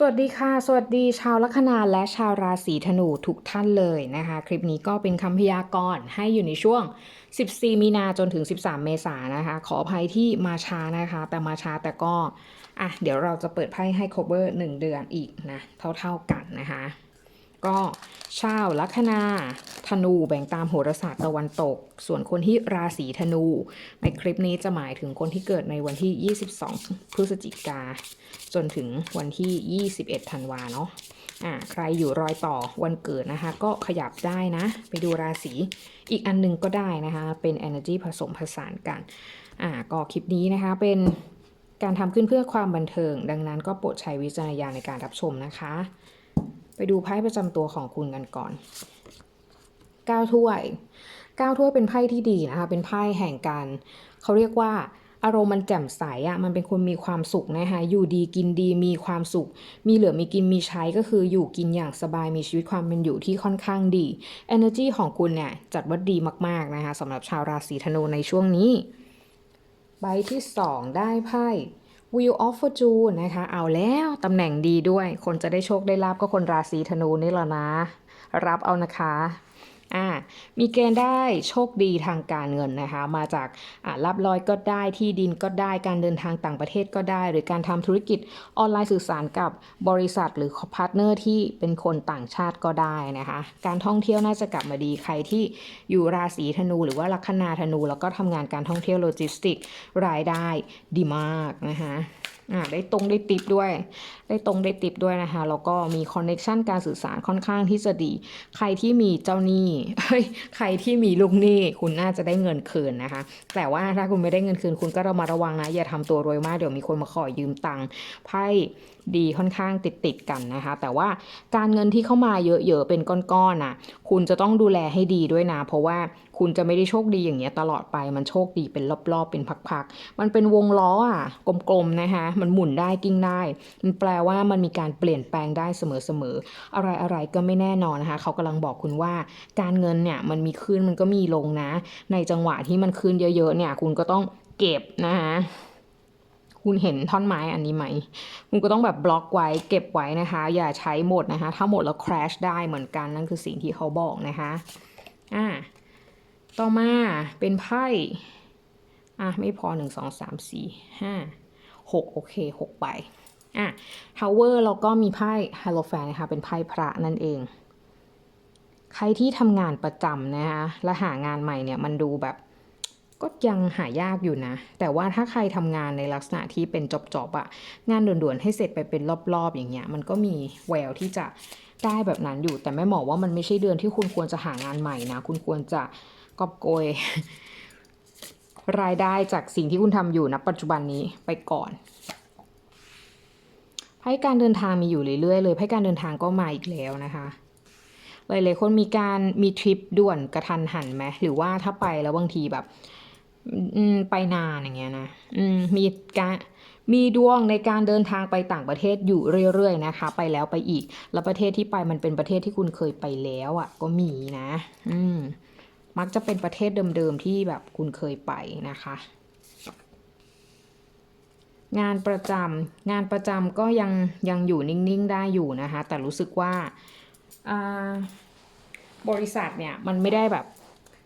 สวัสดีค่ะ สวัสดีชาวลัคนาและชาวราศีธนูทุกท่านเลยนะคะ คลิปนี้ก็เป็นคำพยากรณ์ให้อยู่ในช่วง 14 มีนาจนถึง 13 เมษายนนะคะ ขออภัยที่มาช้านะคะ แต่มาช้าแต่ก็อะเดี๋ยวเราจะเปิดไพ่ให้ cover 1 เดือนอีกนะ เท่าๆกันนะคะ ก็ชาวลัคนาธนูแบ่งตามโหราศาสตร์ตะวันตก ส่วนคนที่ราศีธนู ในคลิปนี้จะหมายถึงคนที่เกิดในวันที่ 22 พฤศจิกา จนถึงวันที่ 21 ธันวาเนาะอ่าใครอยู่รอยต่อวันเกิดนะคะ ก็ขยับได้นะ ไปดูราศีอีกอันหนึงก็ได้นะคะ เป็น energy ผสมผสานกันอ่าก็คลิปนี้นะคะเป็นการทำขึ้นเพื่อความบันเทิง ดังนั้นก็โปรดใช้วิจารณญาณในการรับชมนะคะ ไปดูไพ่ประจำตัวของคุณกันก่อนเก้าถ้วยเก้าถ้วยเป็นไพ่ที่ดีนะคะ เป็นไพ่แห่งการเขาเรียกว่าอารมณ์มันแจ่มใสอะ่ะ มันเป็นคนมีความสุขนะคะอยู่ดีกินดีมีความสุข มีเหลือมีกินมีใช้ก็คืออยู่กินอย่างสบายมีชีวิตความเป็นอยู่ที่ค่อนข้างดี energy ของคุณเนี่ยจัดว่าดีมากๆนะคะสำหรับชาวราศีธนูในช่วงนี้ ใบที่ 2 ได้ไพ่ Wheel of Fortune นะคะ เอาแล้วตำแหน่งดีด้วย คนจะได้โชคได้ลาบก็คนราศีธนูนี่แหละนะ รับเอานะคะ อ่ามีเกณฑ์ได้โชคดีทางการเงินนะคะ มาจากรับลอยก็ได้ที่ดินก็ได้การเดินทางต่างประเทศก็ได้ หรือการทำธุรกิจออนไลน์สื่อสารกับบริษัทหรือพาร์ทเนอร์ที่เป็นคนต่างชาติก็ได้นะคะ การท่องเที่ยวน่าจะกลับมาดีใครที่อยู่ราศีธนู หรือว่าลัคนาธนู แล้วก็ทำงานการท่องเที่ยวโลจิสติกรายได้ดีมากนะคะ อ่าได้ตรงได้ติปด้วย ได้ตรงได้ติปด้วยนะคะแล้วก็มีคอนเน็ชันการสื่อสารค่อนข้างที่จะดี ใครที่มีเจ้าหนี้เฮ้ยใครที่มีลูกหนี้คุณน่าจะได้เงินคืนนะคะ แต่ว่าถ้าคุณไม่ได้เงินคืนคุณก็ระมัดระวังนะอย่าทำตัวรวยมากเดี๋ยวมีคนมาขอยืมตังค์ไพ่ ดีค่อนข้างติดติดกันนะคะ แต่ว่าการเงินที่เข้ามาเยอะๆเป็นก้อนๆนะคุณจะต้องดูแลให้ดีด้วยนะ เพราะว่าคุณจะไม่ได้โชคดีอย่างเงี้ยตลอดไปมันโชคดีเป็นรอบๆ เป็นพักๆ มันเป็นวงล้ออะกลมๆนะคะมันหมุนได้กิ้งได้ มันแปลว่ามันมีการเปลี่ยนแปลงได้เสมอๆอะไรๆก็ไม่แน่นอนนะคะเขากำลังบอกคุณว่า การเงินเนี่ยมันมีขึ้นมันก็มีลงนะ ในจังหวะที่มันขึ้นเยอะๆเนี่ยคุณก็ต้องเก็บนะคะ คุณเห็นท่อนไม้อันนี้ไหม คุณก็ต้องแบบบล็อกไว้เก็บไว้นะคะ อย่าใช้หมดนะคะ ถ้าหมดแล้ว crash ได้เหมือนกันนั่นคือสิ่งที่เขาบอกนะคะอ่าต่อมาเป็นไพ่อะไม่พอหนึ่งสองสามสี่ห้าหกโอเคหกใบอะ tower แล้วก็มีไพ่ hierophant นะคะเป็นไพ่พระนั่นเอง ใครที่ทำงานประจำนะคะและหางานใหม่เนี่ยมันดูแบบ ก็ยังหายากอยู่นะ แต่ว่าถ้าใครทำงานในลักษณะที่เป็นจอบๆอะงานด่วนๆให้เสร็จไปเป็นรอบๆ อย่างเงี้ย มันก็มีแววที่จะได้แบบนั้นอยู่ แต่แม่หมอว่ามันไม่ใช่เดือนที่คุณควรจะหางานใหม่นะ คุณควรจะกอบโกยรายได้จากสิ่งที่คุณทำอยู่ณปัจจุบันนี้ไปก่อนไพ่การเดินทางมีอยู่เรื่อยๆเลยไพ่การเดินทางก็มาอีกแล้วนะคะหลายๆคนมีการมีทริปด่วนกระทันหันไหมหรือว่าถ้าไปแล้วบางทีแบบ ไปนานอย่างเงี้ยนะมีการมีดวงในการเดินทางไปต่างประเทศอยู่เรื่อยๆนะคะ ไปแล้วไปอีก แล้วประเทศที่ไปมันเป็นประเทศที่คุณเคยไปแล้วอะ่ะ ก็มีนะ อืม มักจะเป็นประเทศเดิมๆที่แบบคุณเคยไปนะคะ งานประจำงานประจำก็ยังยังอยู่นิ่งๆได้อยู่นะคะ แต่รู้สึกว่าอ่าบริษัทเนี่ยมันไม่ได้แบบ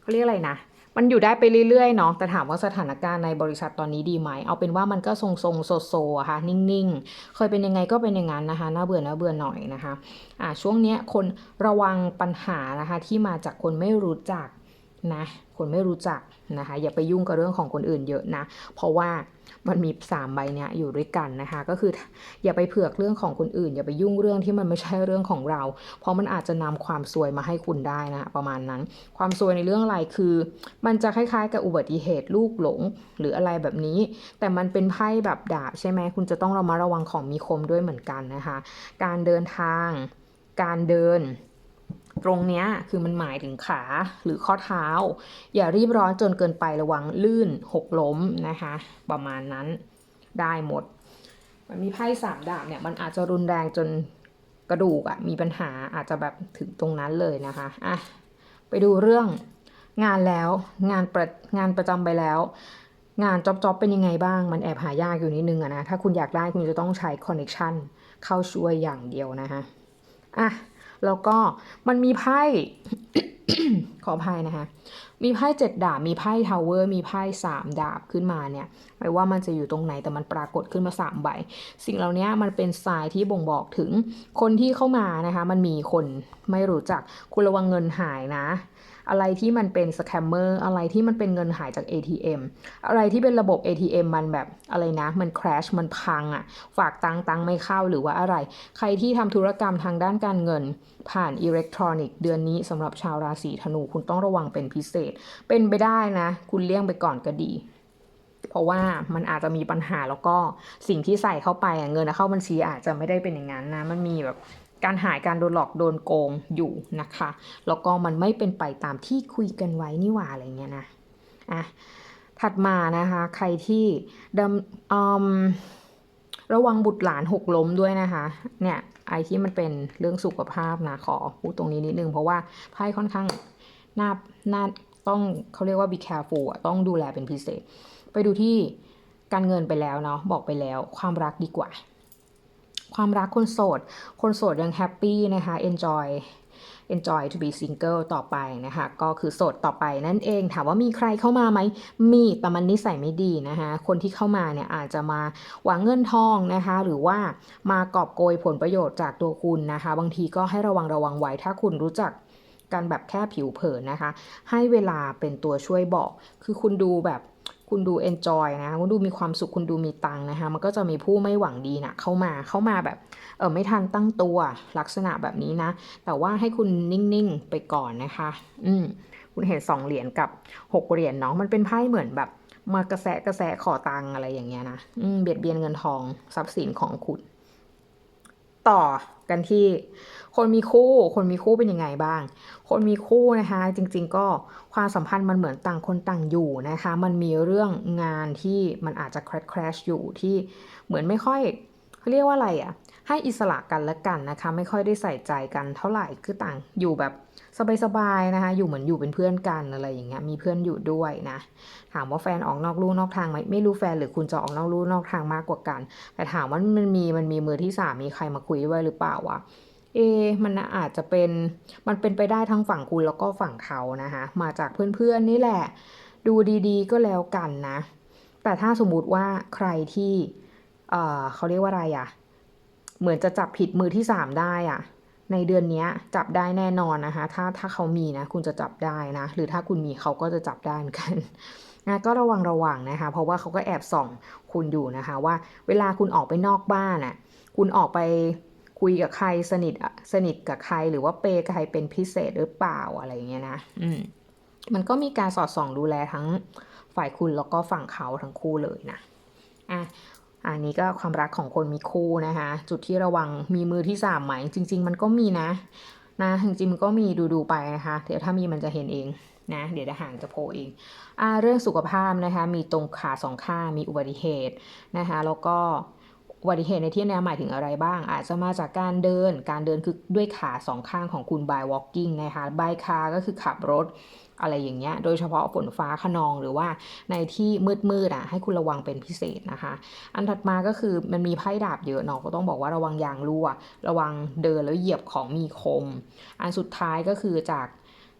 เขาเรียกอะไรนะ มันอยู่ได้ไปเรื่อยๆเนาะแต่ถามว่าสถานการณ์ในบริษัทตอนนี้ดีไหม เอาเป็นว่ามันก็ทรงๆโซโซๆอะค่ะนิ่งๆ เคยเป็นยังไงก็เป็นอย่างนั้นนะคะน่าเบื่อน่าเบื่อหน่อยนะคะอ่าช่วงเนี้ยคนระวังปัญหานะคะที่มาจากคนไม่รู้จัก นะคนไม่รู้จักนะคะอย่าไปยุ่งกับเรื่องของคนอื่นเยอะนะ เพราะว่ามันมีสามใบเนี้ยอยู่ด้วยกันนะคะ ก็คืออย่าไปเผือกเรื่องของคนอื่น อย่าไปยุ่งเรื่องที่มันไม่ใช่เรื่องของเรา เพราะมันอาจจะนำความซวยมาให้คุณได้นะประมาณนั้น ความซวยในเรื่องอะไรคือ มันจะคล้ายๆ กับอุบัติเหตุลูกหลงหรืออะไรแบบนี้ แต่มันเป็นไพ่แบบดาบใช่ไหมคุณจะต้องระมัดระวังของมีคมด้วยเหมือนกันนะคะ การเดินทาง การเดิน ตรงเนี้ยคือมันหมายถึงขาหรือข้อเท้า อย่ารีบร้อนจนเกินไประวังลื่นหกล้มนะคะ ประมาณนั้นได้หมด มันมีไพ่สามดาบเนี่ย มันอาจจะรุนแรงจนกระดูกอะมีปัญหาอาจจะแบบถึงตรงนั้นเลยนะคะอะไปดูเรื่องงานแล้วงานประงานประจำไปแล้ว งานจ็อบๆเป็นยังไงบ้าง มันแอบหายากอยู่นิดนึงอะนะ ถ้าคุณอยากได้คุณจะต้องใช้คอนเน c t ชันเข้าช่วยอย่างเดียวนะคะอะ แล้วก็มันมีไพ่ ขออภัยนะคะ มีไพ่เจ็ดดาบ มีไพ่ทาวเวอร์ มีไพ่สามดาบขึ้นมาเนี่ยไม่ว่ามันจะอยู่ตรงไหนแต่มันปรากฏขึ้นมาสามใบ สิ่งเหล่านี้มันเป็นทรายที่บ่งบอกถึงคนที่เข้ามานะคะ มันมีคนไม่รู้จัก คุณระวังเงินหายนะ อะไรที่มันเป็นสแคมเมอร์ อะไรที่มันเป็นเงินหายจาก ATM อะไรที่เป็นระบบ ATM มันแบบอะไรนะ มัน crash มันพังอะ่ะ ฝากตังค์ตังค์ไม่เข้าหรือว่าอะไร ใครที่ทำธุรกรรมทางด้านการเงินผ่านอิเล็กทรอนิกส์เดือนนี้สำหรับชาวราศีธนูคุณต้องระวังเป็นพิเศษ เป็นไปได้นะ คุณเลี่ยงไปก่อนก็ดี เพราะว่ามันอาจจะมีปัญหาแล้วก็สิ่งที่ใส่เข้าไปเงินเข้าบัญชีอาจจะไม่ได้เป็นอย่างนั้นนะมันมีแบบการหายการโดนหลอกโดนโกงอยู่นะคะ แล้วก็มันไม่เป็นไปตามที่คุยกันไว้นี่หว่าอะไรเงี้ยนะอะถัดมานะคะ ใครที่ดำอืมระวังบุตรหลานหกล้มด้วยนะคะ เนี่ยไอที่มันเป็นเรื่องสุขภาพนะขอพูดตรงนี้นิดนึงเพราะว่าไพ่ค่อนข้าง น่าน่าต้องเขาเรียกว่า be careful ต้องดูแลเป็นพิเศษ ไปดูที่การเงินไปแล้วเนาะบอกไปแล้วความรักดีกว่า ความรักคนโสด คนโสดยังแฮปปี้นะคะ enjoy enjoy to be single ต่อไปนะคะ ก็คือโสดต่อไปนั่นเอง ถามว่ามีใครเข้ามาไหม มีแต่มันนิสัยไม่ดีนะคะ คนที่เข้ามาเนี่ยอาจจะมาหวังเงินทองนะคะ หรือว่ามากอบโกยผลประโยชน์จากตัวคุณนะคะ บางทีก็ให้ระวังระวังไว้ ถ้าคุณรู้จัก กันแบบแค่ผิวเผินนะคะ ให้เวลาเป็นตัวช่วยบอก คือคุณดูแบบคุณดู enjoy นะคุณดูมีความสุขคุณดูมีตังค์นะคะ มันก็จะมีผู้ไม่หวังดีนะเข้ามาเข้ามาแบบเออไม่ทันตั้งตัวลักษณะแบบนี้นะ แต่ว่าให้คุณนิ่งๆไปก่อนนะคะ อืมคุณเห็นสองเหรียญกับหกเหรียญเนาะมันเป็นไพ่เหมือนแบบมากระแสะกระแสะขอตังอะไรอย่างเงี้ยนะอืมเบียดเบียนเงินทองทรัพย์สินของคุณ ต่อกันที่คนมีคู่ คนมีคู่เป็นยังไงบ้าง คนมีคู่นะคะ จริง ๆ ก็ความสัมพันธ์มันเหมือนต่างคนต่างอยู่นะคะ มันมีเรื่องงานที่มันอาจจะแครชแครชอยู่ที่เหมือนไม่ค่อยเขาเรียกว่าอะไรอะ่ะ ให้อิสระกันและกันนะคะ ไม่ค่อยได้ใส่ใจกันเท่าไหร่คือต่างอยู่แบบสบายๆนะคะ อยู่เหมือนอยู่เป็นเพื่อนกันอะไรอย่างเงี้ยมีเพื่อนอยู่ด้วยนะ ถามว่าแฟนออกนอกลู่นอกทางไหมไม่รู้แฟนหรือคุณจะออกนอกลู่นอกทางมากกว่ากัน แต่ถามว่ามันมีมันมีมือที่สามมีใครมาคุยด้วยหรือเปล่าวะเอ มันอาจจะเป็น มันเป็นไปได้ทั้งฝั่งคุณแล้วก็ฝั่งเขานะคะ มาจากเพื่อนๆนี่แหละ ดูดีๆก็แล้วกันนะ แต่ถ้าสมมุติว่าใครที่ เออเขาเรียกว่าอะไรอะ เหมือนจะจับผิดมือที่สามได้อะในเดือนนี้จับได้แน่นอนนะคะ ถ้าถ้าเขามีนะ คุณจะจับได้นะ หรือถ้าคุณมีเขาก็จะจับได้เหมือนกันนะก็ระวังระวังนะคะ เพราะว่าเขาก็แอบส่องคุณอยู่นะคะ ว่าเวลาคุณออกไปนอกบ้านอะ คุณออกไปคุยกับใครสนิทอะสนิทกับใครหรือว่าเปย์กับใครเป็นพิเศษหรือเปล่าอะไรเงี้ยนะ อืมมันก็มีการสอดส่องดูแลทั้งฝ่ายคุณแล้วก็ฝั่งเขาทั้งคู่เลยนะอะ อันนี้ก็ความรักของคนมีคู่นะคะ จุดที่ระวังมีมือที่สามไหม จริง ๆ มันก็มีนะ นะจริงๆมันก็มีดูดูๆไปนะคะ เดี๋ยวถ้ามีมันจะเห็นเองนะเดี๋ยวจะห่างจะโผล่เองอ่าเรื่องสุขภาพนะคะ มีตรงขาสองข้างมีอุบัติเหตุนะคะ แล้วก็ อุบัติเหตุในที่นี้หมายถึงอะไรบ้าง อาจจะมาจากการเดิน การเดินคือด้วยขาสองข้างของคุณ by walking นะคะ by car ก็คือขับรถอะไรอย่างเงี้ย โดยเฉพาะฝนฟ้าขนองหรือว่าในที่มืดๆอะให้คุณระวังเป็นพิเศษนะคะ อันถัดมาก็คือมันมีไพ่ดาบเยอะเนาะก็ต้องบอกว่าระวังยางรั่ว ระวังเดินแล้วเหยียบของมีคม อันสุดท้ายก็คือจาก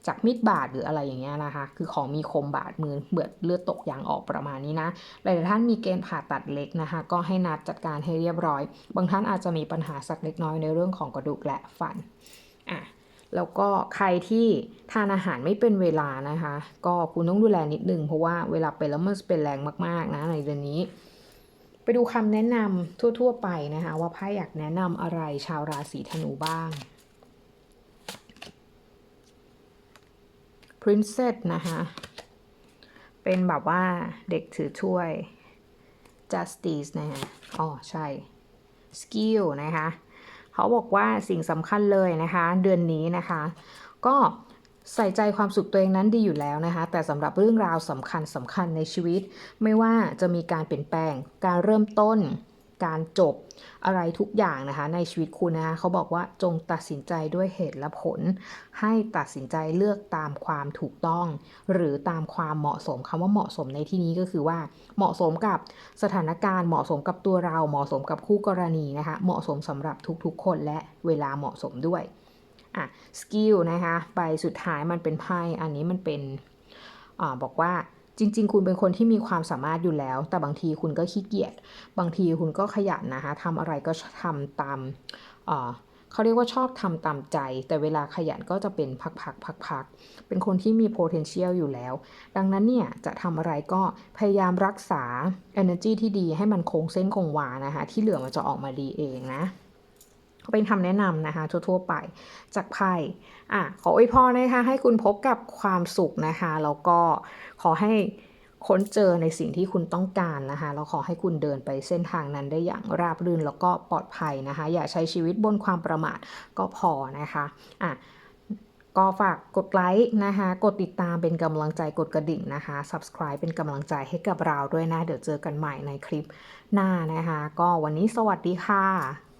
จากมีดบาดหรืออะไรอย่างเงี้ยนะคะ คือของมีคมบาดมือเบือดเลือดตกยางออกประมาณนี้นะ หลายท่านมีเกณฑ์ผ่าตัดเล็กนะคะ ก็ให้นัดจัดการให้เรียบร้อย บางท่านอาจจะมีปัญหาสักเล็กน้อยในเรื่องของกระดูกและฟันอะแล้วก็ใครที่ทานอาหารไม่เป็นเวลานะคะ ก็คุณต้องดูแลนิดนึงเพราะว่าเวลาเป็นแล้วมันเป็นแรงมากๆนะในเดือนนี้ ไปดูคำแนะนำทั่ว ๆ ไปนะคะ ว่าไพ่อยากแนะนำอะไรชาวราศีธนูบ้าง Princess นะคะ เป็นแบบว่าเด็กถือถ้วย Justice นะคะอ๋อ ใช่ Skill นะคะ เขาบอกว่าสิ่งสำคัญเลยนะคะ เดือนนี้นะคะ ก็ใส่ใจความสุขตัวเองนั้นดีอยู่แล้วนะคะ แต่สำหรับเรื่องราวสำคัญสำคัญในชีวิต ไม่ว่าจะมีการเปลี่ยนแปลง การเริ่มต้น การจบอะไรทุกอย่างนะคะในชีวิตคุณนะคะเขาบอกว่าจงตัดสินใจด้วยเหตุและผล ให้ตัดสินใจเลือกตามความถูกต้อง หรือตามความเหมาะสมคำว่าเหมาะสมในที่นี้ก็คือว่า เหมาะสมกับสถานการณ์เหมาะสมกับตัวเราเหมาะสมกับคู่กรณีนะคะเหมาะสมสำหรับทุกๆ คนและเวลาเหมาะสมด้วยอะสกิลนะคะใบสุดท้ายมันเป็นไพ่อันนี้มันเป็นอบอกว่า จริง ๆ คุณเป็นคนที่มีความสามารถอยู่แล้ว แต่บางทีคุณก็ขี้เกียจ บางทีคุณก็ขยันนะคะทำอะไรก็ทำตามเขาเรียกว่าชอบทำตามใจ แต่เวลาขยันก็จะเป็นพักๆพักๆเป็นคนที่มี potential อยู่แล้ว ดังนั้นเนี่ยจะทำอะไรก็พยายามรักษา energy ที่ดีให้มันคงเส้นคงวานะคะ ที่เหลือมันจะออกมาดีเองนะ ก็เป็นคำแนะนำนะคะทั่วๆไปจากไพ่อะขออวยพรนะคะให้คุณพบกับความสุขนะคะแล้วก็ขอให้ค้นเจอในสิ่งที่คุณต้องการนะคะแล้วขอให้คุณเดินไปเส้นทางนั้นได้อย่างราบรื่นแล้วก็ปลอดภัยนะคะ อย่าใช้ชีวิตบนความประมาทก็พอนะคะอะก็ฝากกดไลค์นะคะ กดติดตามเป็นกำลังใจกดกระดิ่งนะคะ subscribe เป็นกำลังใจให้กับเราด้วยนะ เดี๋ยวเจอกันใหม่ในคลิปหน้านะคะ ก็วันนี้สวัสดีค่ะ